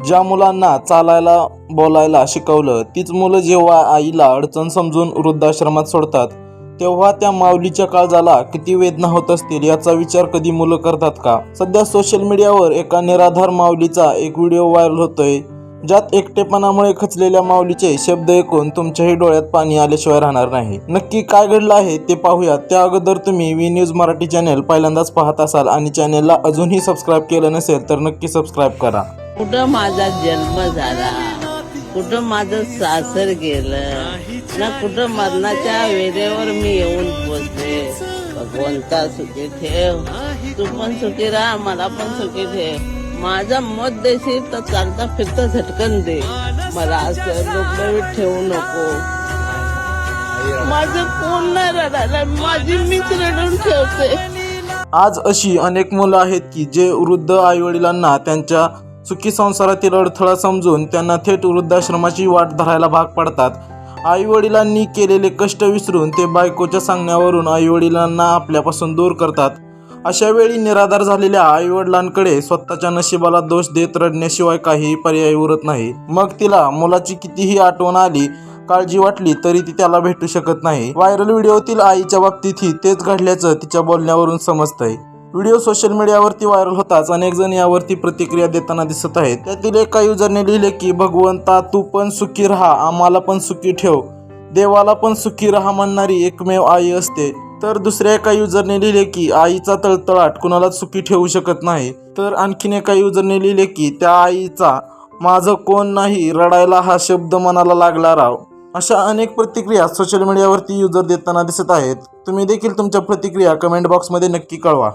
ज्या मुलांना चालायला बोलायला शिकवलं तीच मुलं जेव्हा आईला अडचण समजून वृद्धाश्रमात सोडतात तेव्हा त्या माऊलीच्या काळजाला किती वेदना होत असतील याचा विचार कधी मुलं करतात का? सध्या सोशल मीडियावर एका निराधार माऊलीचा एक व्हिडिओ व्हायरल होतोय ज्यात एकटेपणामुळे खचलेल्या माऊलीचे शब्द ऐकून तुमच्याही डोळ्यात पाणी आल्याशिवाय राहणार नाही. नक्की काय घडलं आहे ते पाहूया त्या अगोदर तुम्ही वी न्यूज मराठी चॅनेल पहिल्यांदाच पाहत असाल आणि चॅनेलला अजूनही सबस्क्राईब केलं नसेल तर नक्की सबस्क्राईब करा. कुठं माझा जन्म झाला? कुठं माझं सासर गेलं? ना कुठं मरणाच्या वेळेवर मी येऊन पोचले? भगवंता सुखी ठेव. तू पण सुखी राहा मला पण सुखी ठेव. माझं मत देशील तर चालता फिरता झटकन दे. मला असं डोक्यावर ठेवू नको. माझं कोण नाही रडायला माझी मीच रडून ठेवते आज अशी अनेक मुलं आहेत की जे वृद्ध आईवडिलांना त्यांच्या सुखी संसारातील अडथळा समजून त्यांना थेट वृद्धाश्रमाची वाट धरायला भाग पडतात. आईवडिलांनी केलेले कष्ट विसरून ते बायकोच्या सांगण्यावरून आईवडिलांना आपल्यापासून दूर करतात. अशा वेळी निराधार झालेल्या आईवडिलांकडे स्वतःच्या नशिबाला दोष देत रडण्याशिवाय काही पर्याय उरत नाही. मग तिला मुलाची कितीही आठवण आली काळजी वाटली तरी ती त्याला भेटू शकत नाही. व्हायरल व्हिडिओतील आईच्या बाबतीतही तेच घडल्याचं तिच्या बोलण्यावरून समजतंय. व्हिडिओ सोशल मीडियावरती व्हायरल होताच. अनेक जण यावरती प्रतिक्रिया देताना दिसत आहेत. त्यातील एका युजरने लिहिले की भगवंता तू पण सुखी राहा. आम्हाला पण सुखी ठेव. देवाला पण सुखी राहा म्हणणारी एकमेव आई असते. तर दुसऱ्या एका युजरने लिहिले की आईचा तळतळाट. कुणालाच सुखी ठेवू शकत नाही. तर आणखीन एका युजरने लिहिले की त्या आईचा माझं कोण नाही रडायला हा शब्द मनाला लागला राव. अशा अनेक प्रतिक्रिया सोशल मीडियावरती युजर देताना दिसत आहेत. तुम्ही देखील तुमच्या प्रतिक्रिया कमेंट बॉक्समध्ये नक्की कळवा.